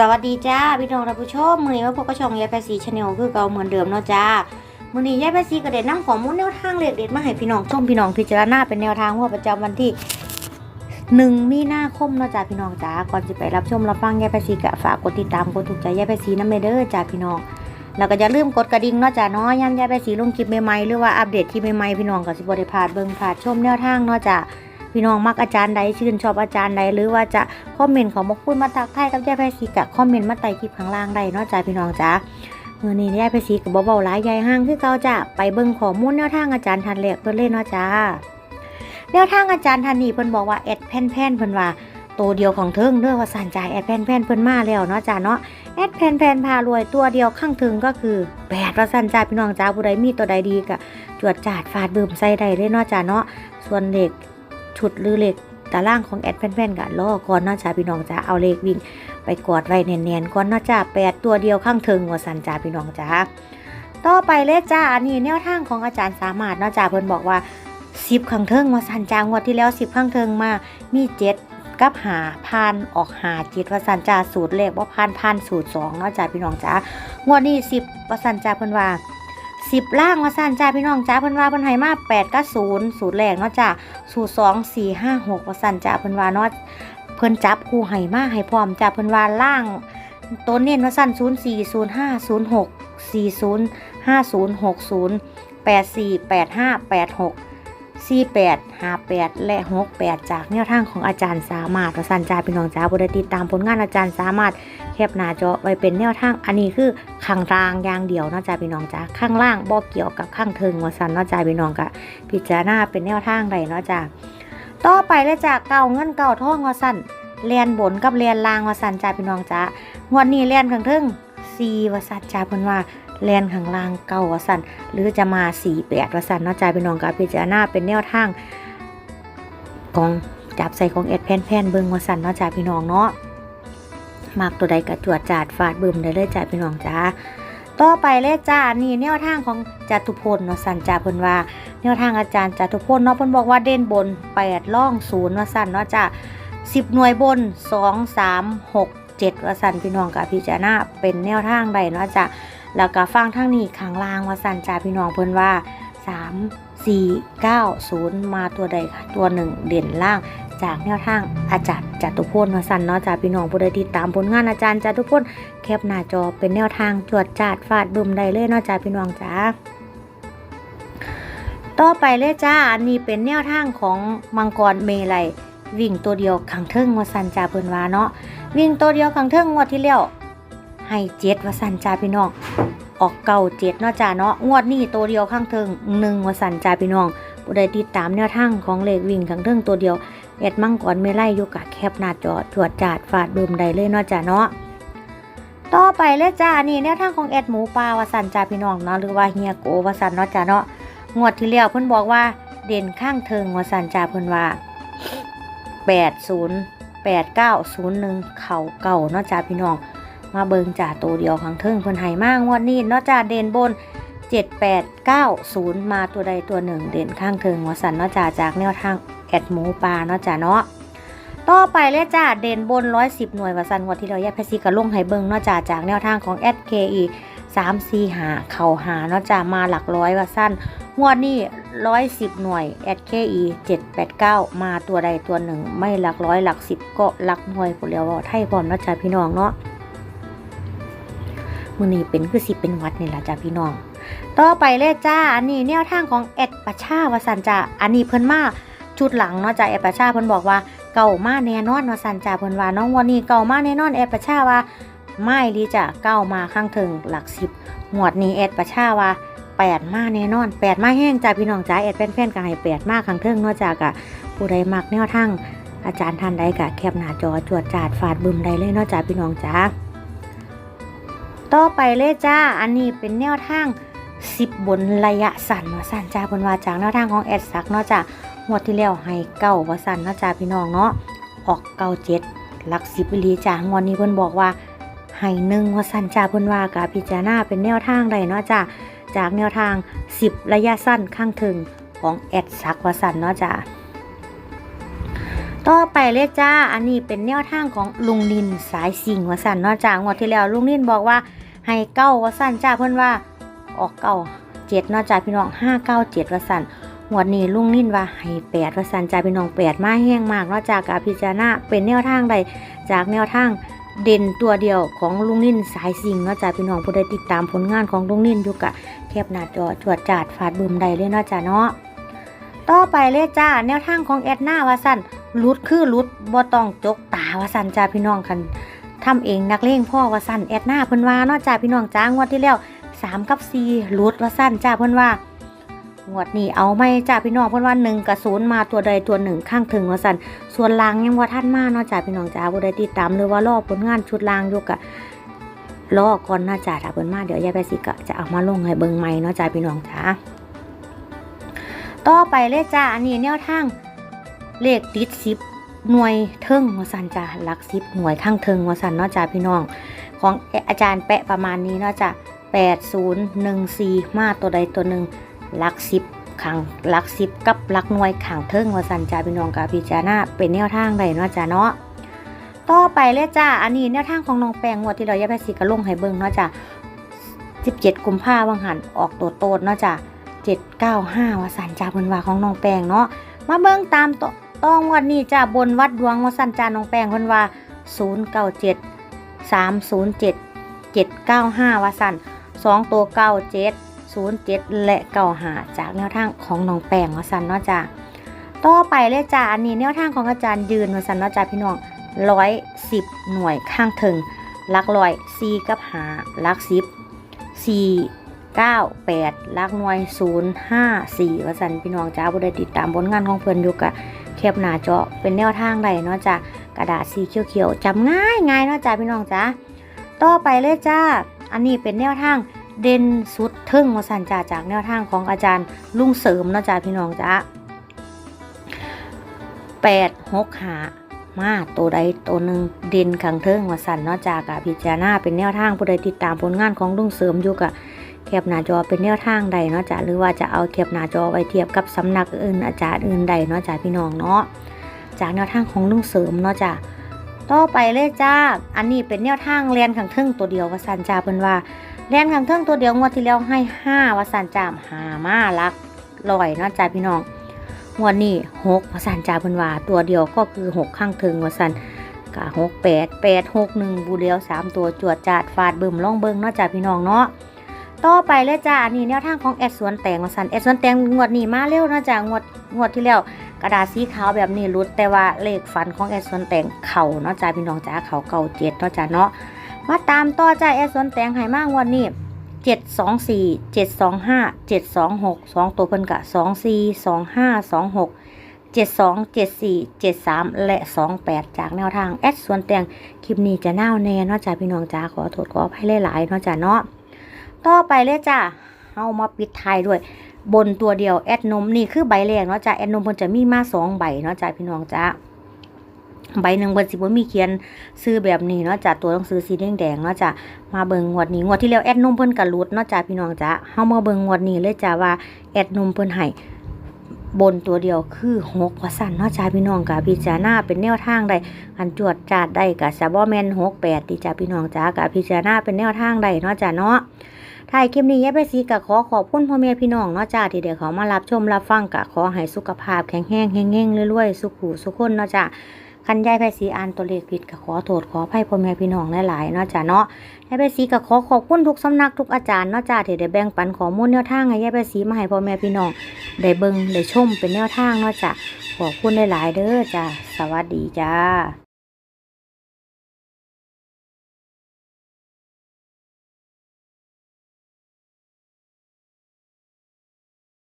สวัสดีจ้าพี่น้องท่านผู้ชมมือนี้มาพบกับช่องยายแปซีชาแนลคือเก่าเหมือนเดิมเนาะจ้ามือนี้ยายแปซีก็ได้นำข้อมูลแนวทางเลขเด็ดมาให้พี่น้องชมพี่น้องพิจารณาเป็นแนวทางงวดประจำวันที่หนึ่งมีนาคมเนาะจ้าพี่น้องจ้าก่อนจะไปรับชมรับฟังยายแปซีก็ฝากกดติดตามกดถูกใจยายแปซีน้ำเมเด้อจ้าพี่น้องแล้วก็อย่าลืมกดกระดิ่งเนาะจ้าเนาะย้ำยายแปซีลงคลิปใหม่ๆหรือว่าอัปเดตคลิปใหม่ๆพี่น้องก็สิบ่ได้พาดเบิ่งพลาดชมแนวทางเนาะจ้า พี่น้องมักอาจารย์ใดชื่นชอบอาจารย์ใดหรือว่าจะคอมเมนต์ของมกพูดมาทักทายกับยายไพศรีกะคอมเมนต์มาใต้คลิปข้างล่างได้เนาะจ้าพี่น้องจ้าเมื่อนี้ยายไพศรีกับเบาๆหลายยายห้างคือเก่าจ้าไปเบิ่งข้อมูลแนวทางอาจารย์ทันแหลกเพิ่นเล่นเนาะจ้าแนวทางอาจารย์ทันนี่เพิ่นบอกว่าแอดแผ่นแผ่นเพิ่นว่าตัวเดียวของเทิงเด้อว่าสันจ่ายแอดแผ่นแผ่นเพิ่นมาแล้วเนาะจ้าเนาะแอดแผ่นแผ่นพารวยตัวเดียวข้างถึงก็คือแปดว่าสันจ่าพี่น้องจ้าผู้ใดมีตัวใดดีก็จวดจาดฟาดเบิ่มใส่ได้เลยเนาะจ้าเนาะส่วนเด็ก ชุดหรือเล็กตารางของแอดแฟนๆกันล่อก่อนเนาจ้าพี่น้องจ้าเอาเลขวิ่ง ไปกอดไว้เนียนๆก่อนเนาจ้าแปดตัวเดียวข้างเทิงว่าสันจ้าพี่น้องจ้าต่อไปเลขจ้าอันนี้แนวทางของอาจารย์สามารถเนาจ้าเพิ่นบอกว่าสิบข้างเทิงว่าสันจางวดที่แล้วสิบข้างเทิงมามีเจ็ดกับหาพานออกหาจ็ดว่าสันจ้าสูตรเลขว่าพานพานสูตรสองเนาจ้าพี่น้องจ้างวดนี้สิบว่าสันจ้าเพิ่นว่า สิบล่างว่าสันจ้าพี่น้องจ้าเพิ่นว่าเพิ่นให้มาแปดก็ศูนย์สูตรแรกเนาะจ้าสูตรสองสี่ห้าหกว่าสั้นจ้าเพิ่นว่าเนาะเพิ่นจับคู่ให้มาให้พร้อมจ้าเพิ่นว่าล่างตัวเน้นว่าสั้นศูนย์สี่ศูนย์ห้าศูนย์หกสี่ศูนย์ห้าศูนย์หกศูนย์แปดสี่แปดห้าแปดหก สี่แปดห้าแปดและหกแปดจากแนวทางของอาจารย์สามารถว่าสั่นจาพี่น้องจ้าบ่ได้ติดตามผลงานอาจารย์สามารถแคปหน้าจอไว้เป็นแนวทางอันนี้คือข้างล่างอย่างเดียวนะจ้าพี่น้องจ้าข้างล่างบ่เกี่ยวกับข้างเทิงวสันนาะจ้าพี่น้องกะพิจารณาเป็นแนวทางใดเนาะจ้าต่อไปเลยจากเก่าเงินเก่าท่องวสันเลียนบนกับเลียนลางวสันจ้าพี่น้องจ้างวดนี้เลียนข้างเทึง ซีว่าสั่นจ้าเพิ่นว่าเลียนข้างล่างเก่าวสันหรือจะมาสี่แปดวสั่นเนาะจ้าพี่น้องกับพิจารณาเป็นแนวทางของจับใส่ของเอ็ดแผ่นแผ่นเบิ่งวสั่นเนาะจ้าพี่น้องเนาะมากตัวใดกระจวดจาดฟาดบึมได้เลยจ้าพี่น้องจ้าต่อไปเลยจ้านี่แนวทางของจตุพลเนาะสันจ้าเพิ่นว่า แนวทางอาจารย์จตุพลเนาะเพิ่นบอกว่าเด่นบน8ล่อง0ว่าสั่นเนาะจ้ะ10หน่วยบน2 3 6 7ว่าสันพี่น้องกับพิจารณาเป็นแนวทางใดเนาะจ้ะแล้วก็ฟังทางนี้ข้างล่างว่าสันจ้าพี่น้องเพิ่นว่า 3 4 9 0 มาตัวใดค่ะตัวหนึ่งเด่นล่างจากแนวทางอาจารย์จตุพลวสันเนาะจ้าพี่น้องผู้ใดติดตามผลงานอาจารย์จตุพลแคปหน้าจอเป็นแนวทางจวดจาดฟาดบึมได้เลยเนาะจ้าพี่น้องจ้าต่อไปเลยจ้าอันนี้เป็นแนวทางของมังกรเมลัย วิ่งตัวเดียวขังเทิงวสันจาเพิ่นว่าเนาะวิ่งตัวเดียวขังเทิงงวดที่แล้วให้เจ็ดวสันจาพี่น้องออกเก่าเจ็ดเนาะจ้าเนาะงวดนี้ตัวเดียวข้างเทิงหนึ่งวสันจาพี่น้องผู้ใดติดตามแนวทางของเลขวิ่งขังเทิงตัวเดียวแอดมังกรเมลัยอยู่กับแคปหน้าจอตรวจจาดฟาดบืมได้เลยเนาะจ้าเนาะต่อไปเลยจ้านนี่แนวทางของแอดหมูปลาวสันจาพี่น้องเนาะหรือว่าเฮียโกวสันเนาะจ้าเนาะงวดที่แล้วเพิ่นบอกว่าเด่นข้างเทิงวสันจาเพิ่นว่า แปดศูนย์แปดเก้าศูนย์หนึ่งเข่าเก่าเนาะจ้าพี่น้อง มาเบิงจ่าตัวเดียวข้างเทิงเพิ่นให้มากงวดนี้เนาะจ้าเด่นบนเจ็ดแปดเก้าศูนย์มาตัวใดตัวหนึ่ง เด่นข้างเทิงว่าสันเนาะจ้าจากแนวทางแอดหมูปลาเนาะจ้าเนาะต่อไปเลยจ้าเด่นบนร้อยสิบหน่วยว่าสันงวดที่เราแยกเพชรซีกับลงให้เบิงเนาะจ้าจากแนวทางของแอดเคอี สามสี่หาเข่าหาเนาะจ้ามาหลักร้อยว่าสั้นงวดนี้ร้อยสิบหน่วย SKE เจ็ดแปดเก้ามาตัวใดตัวหนึ่ง ไม่หลักร้อยหลักสิบก็หลักหน่วยผลแล้วไทยพร้อมนะจ๊ะพี่น้องเนาะมือนี้เป็นคือสิเป็นวัดนี่แหละจ้ะพี่น้อง ต่อไปเลยจ้า อันนี้แนวทางของแอดประชาวสันจ้าอันนี้เพิ่นมาชุดหลังเนาะจ้ะแอดประชาเพิ่นบอกว่าเก่ามาแน่นอนวาสันจ้าเพิ่นว่าน้องวันนี้เก่ามาแน่นอนแอดประชาว่า ไม่ลีจ้ะเก้ามาข้างถึงหลักสิบหวดนี้แอดประชาว่าแปดมาแน่นอนแปดมาแห้งจ้าพี่น้องจ้าแอดแฟนๆกันให้แปดมาข้างเทิงนอกจากอะผู้ใดมักแนวทางอาจารย์ท่านใดกะแคบหน้าจอจวดจาดฟาดบึมใดเลยนอกจากพี่น้องจ้าต่อไปเลยจ้า อันนี้เป็นแนวทางสิบบนระยะสั้นว่าสั้นจ้าเพิ่นวาจากแนวทางของแอดซักเนาะจ้าหมดที่แล้วให้เก้าว่าสั้นเนาะจ้าพี่น้องเนาะออกเก้าเจ็ดหลักสิบอีหลีจ้างวดนี้เพิ่นบอกว่า ให้หนึ่งว่าสั้นจ้าเพิ่นว่ากะพิจารณาเป็นแนวทางใดเนาะจ้าจากแนวทาง 10 ระยะสั้นข้างถึงของแอดซักวสันเนาะจ้ะต่อไปเลยจ้า อันนี้เป็นแนวทางของลุงนินสายสิงวสันเนาะจ้างวดที่แล้วลุงนินบอกว่าให้เก้าวสันจ้าเพิ่นว่าออกเก้าเจ็ดเนาะจ้าพี่น้องห้าเก้าเจ็ดวสันงวดนี้ลุงนินว่าให้แปดวสันจ้าพี่น้องแปดมาแห้งมากเนาะจ้ากับพิจารณาเป็นแนวทางใดจากแนวทาง เด่นตัวเดียวของลุงนิ่นสายสิงห์เนาะจ้าพี่น้องผู้ใดติดตามผลงานของลุงนิ่นอยู่กะแคบหน้าจอจวดจาดฟาดบึมใดเลยเนาะจ้าเนาะต่อไปเลยจ้าแนวทางของแอดหน้าวสันรุดคือรุดบ่ต้องจกตาวาสันจ้าพี่น้องคันทำเองนักเลงพ่อวาสันแอดหน้าเพิ่นว่าเนาะจ้าพี่น้องจ้างวดที่แล้ว3กับ4รุดวาสันจ้าเพิ่นว่า งวดนี้เอาไหม่จ้าพี่น้องเพิ่อนว่า1กับ0มาตัวใดตัวหนึ่งข้างถึงว่าสันส่วนลางยังบ่าทันมาเนาะจ้าพี่น้องจ้าบ่ได้ติดตามหรือว่ารอผลงานชุดลางยู่กะรอก่อนเนาะจ้าถ้าเพิ่อนมาเดี๋ยวยายไปสิกะจะเอามาลงให้เบิ่งใหม่เนาะจ้าพี่น้องจ้าต่อไปเลยจ้าอันนี้แนวทางเลขติดสิบหน่วยเทิงวสันจ้าหลักสิบหน่วยข้างเทิงวสันเนาะจ้าพี่น้อง ของอาจารย์แปะประมาณนี้เนาะจ้าแปดศูนย์หนึ่งสี่มาตัวใดตัวหนึ่ง ลักสิบขังลักสิบกับลักหน่วยขังเทิงวสันจาพี่น้องกับพิจารณาเป็นแนวทางใดเนาะจ้าเนาะต่อไปเลยจ้าอันนี้แนวทางของน้องแปงงวดที่เราแยกไปสีกระลงให้เบิ่งเนาะจ้าสิบเจ็ดกุมภาพันธ์วังหันออกตัวโตดเนาะจ้าเจ็ดเก้าห้าวสันจาเพิ่นว่าของน้องแปงเนาะมาเบิ่งตามตต้องวันนี้จ้าบนวัดดวงวสันจาน้องแป้งเพิ่นว่า097 307 795ว่าวสั่น2ตัว97 07 และ95จากแนวทางของน้องแปงว่าสันเนาะจ้าต่อไปเลยจ้าอันนี้แนวทางของอาจารย์ยืนว่าสันเนาะจ้าพี่น้อง110หน่วยข้างถึงลักร้อย4กับ5หลัก10 4 9 8หลักหน่วย0 5 4ว่าสันพี่น้องจ้าบ่ได้ติดตามผลงานของเพิ่อนอยู่กะแคบหน้าจอเป็นแนวทางใดเนาะจ้ากระดาษสีเขียวๆจำง่ายง่ายเนาะจ้าพี่น้องจ้าต่อไปเลยจ้า อันนี้เป็นแนวทาง เด่นสุดเทิงว่าสันจ้าจากแนวทางของอาจารย์ลุงเสริมเนาะจ้าพี่น้องจ้า8 6หกหามาตัวใดตัวหนึ่งเด่นขังเทิงว่าสันเนาะจ้ากะพิจารณาเป็นแนวทางผู้ใดติดตามผลงานของลุงเสริมอยู่กะแคปหน้าจอเป็นแนวทางใดเนาะจ้ะหรือว่าจะเอาแคปหน้าจอไว้เทียบกับสำนักอื่นอาจารย์อื่นใดเนาะจ้ะพี่น้องเนาะจากแนวทางของลุงเสริมเนาะจ้ะ ต่อไปเลยจ้า อันนี้เป็นแนวทางเรียนขังเทิงตัวเดียววสันจ้าเพิ่นว่าเรียนขังเทิงตัวเดียวงวดที่แล้วให้ห้าวสันจ้ามหามาลักลอยเนาะจ้ะพี่น้องงวดนี้หกวสันจ้าเพิ่นว่าตัวเดียวก็คือหกข้างเทิงวสันกะหกแปดแปดหกหนึ่งบูเดียวสามตัวจวดจาดฟาดเบิ่มล่องเบิ่งเนาะจ้ะพี่น้องเนาะ ต่อไปเลยจ้านนี้แนวทางของแอดสวนแตงมาสันแอดสวนแตงงวดนี้มาเร็วนะจ้างวดงวดที่แล้วกระดาษสีขาวแบบนี้รุด แต่ว่าเลขฟันของแอดสวนแตงเข่าเนาะจ้าพี่น้องจ้าเข่าเก่าเจ็ดเนาะจ้าเนาะมาตามต่อจ้าแอดสวนแตงให้มากวดนี้เจ็ดสองสี่เจ็ดสองห้าเจ็ดสองหกสองตัวเพิ่นกะสองสี่สองห้าสองหกเจ็ดสองเจ็ดสี่เจ็ดสามและสองแปดจากแนวทาง แอดส่วนแตงคลิปนี้จะน่าวแน่เนาะจ้าพี่น้องจ้าขอโทษขออภัยหลายๆเนาะจ้าเนาะ ต่อไปเลยจ้าเอามาปิดท้ายด้วย บนตัวเดียวแอดนมนี่คือใบแรกเนาะจ้าแอดนมเพิ่นจะมีมาสองใบเนาะจ้าพี่น้องจ้าใบหนึ่งบนสิบ่มีเขียนซื้อแบบนี้เนาะจ้าตัวต้องซื้อสีแดงๆเนาะจ้ามาเบิ่งงวดนี้งวดที่แล้วแอดนมเพิ่นกระลุดเนาะจ้าพี่น้องจ้าเฮามาเบิ่งงวดนี้เลยจ้าว่าแอดนมเพิ่นให้ บนตัวเดียวคือหกว่าสั้นเนาะจ้าพี่น้องกับพิจารณาเป็นแนวทางใดอันจวดจัดได้กะซาบอแมนหกแปดติจ้าพี่น้องจ้ากับพิจารณาเป็นแนวทางใดเนาะจ้าเนาะถ่ายคลิปนี้ยายไปสีกับขอขอบคุณพ่อแม่พี่น้องเนาะจ้าที่เดี๋ยวเขามารับชมรับฟังกับขอให้สุขภาพแข็งแรงแห้งๆรวยๆสุขหูสุขคนเนาะจ้า คันยายไปสีอ่านตัวเลขผิดก็ขอโทษขออภัยพ่อแม่พี่น้องหลายๆเนาะจ้าเนาะยายไปสีก็ขอขอบคุณทุกสำนักทุกอาจารย์เนาะจ้าที่ได้แบ่งปันข้อมูลแนวทางให้ยายไปสีมาให้พ่อแม่พี่น้องได้เบิ่งได้ชมเป็นแนวทางเนาะจ้าขอบคุณหลายๆเด้อจ้าสวัสดีจ้า